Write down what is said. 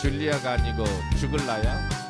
줄리아가 아니고 죽을라야?